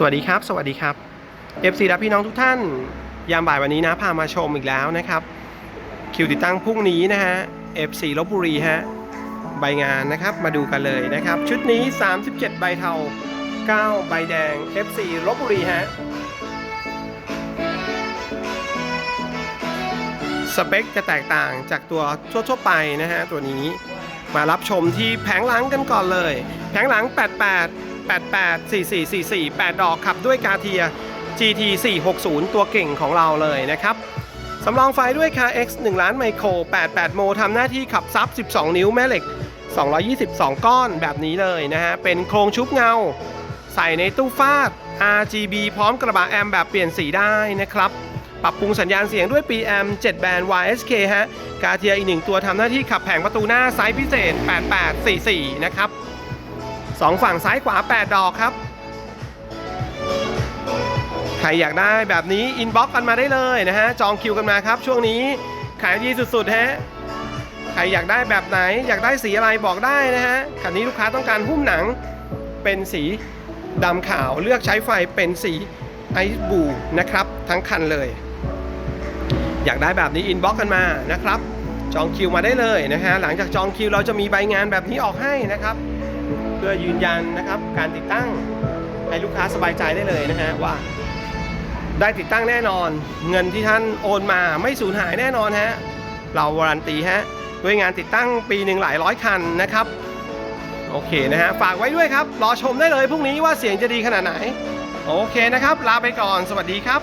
สวัสดีครับ สวัสดีครับ FC และพี่น้องทุกท่าน ยามบ่ายวันนี้นะ พามาชมอีกแล้วนะครับ คิวติดตั้งพรุ่งนี้นะฮะ FC ลบบุรีฮะ ใบงานนะครับ มาดูกันเลยนะครับ ชุดนี้ 37 ใบเทา 9 ใบแดง FC ลบบุรีฮะ สเปคจะแตกต่างจากตัวทั่วๆไปนะฮะ ตัวนี้ มารับชมที่แผงหลังกันก่อนเลย แผงหลัง 88 88 44 44 8 ดอกขับด้วยกาเทีย GT 460 ตัวเก่งของเราเลยนะครับสำรองไฟด้วย KX 1 ล้านไมโคร 88 โมทำหน้าที่ขับซับ 12 นิ้วแม่เหล็ก 222 ก้อนแบบนี้เลยนะฮะ เป็นโครงชุบเงา ใส่ในตู้ฟาด RGB พร้อมกระบะแอมแบบเปลี่ยนสีได้นะครับ ปรับปรุงสัญญาณเสียงด้วย PM 7 แบนด์ YSK ฮะ กาเทียอีกหนึ่งตัวทำหน้าที่ขับแผงประตูหน้าไซส์พิเศษ 8844 นะครับ สองฝั่งซ้ายขวา 8 ดอกครับ ใครอยากได้แบบนี้อินบ็อกกันมาได้เลยนะฮะ จองคิวกันมาครับ ช่วงนี้ขายดีสุดๆฮะ ใครอยากได้แบบไหน อยากได้สีอะไรบอกได้นะฮะ คันนี้ลูกค้าต้องการหุ้มหนังเป็นสีดำขาวเลือกใช้ไฟเป็นสีไอซ์บูนะครับ ทั้งคันเลย อยากได้แบบนี้อินบ็อกกันมานะครับ จองคิวมาได้เลยนะฮะ หลังจากจองคิวเราจะมีใบงานแบบนี้ออกให้นะครับ เพื่อยืนยันนะครับการติดตั้งให้ลูกค้าสบายใจได้เลยนะฮะว่า ได้ติดตั้งแน่นอน เงินที่ท่านโอนมาไม่สูญหายแน่นอนฮะเราวารันตีฮะด้วยงานติดตั้งปีหนึ่งหลายร้อยคันนะครับโอเคนะฮะฝากไว้ด้วยครับ รอชมได้เลยพรุ่งนี้ว่าเสียงจะดีขนาดไหน โอเคนะครับ ลาไปก่อนสวัสดีครับ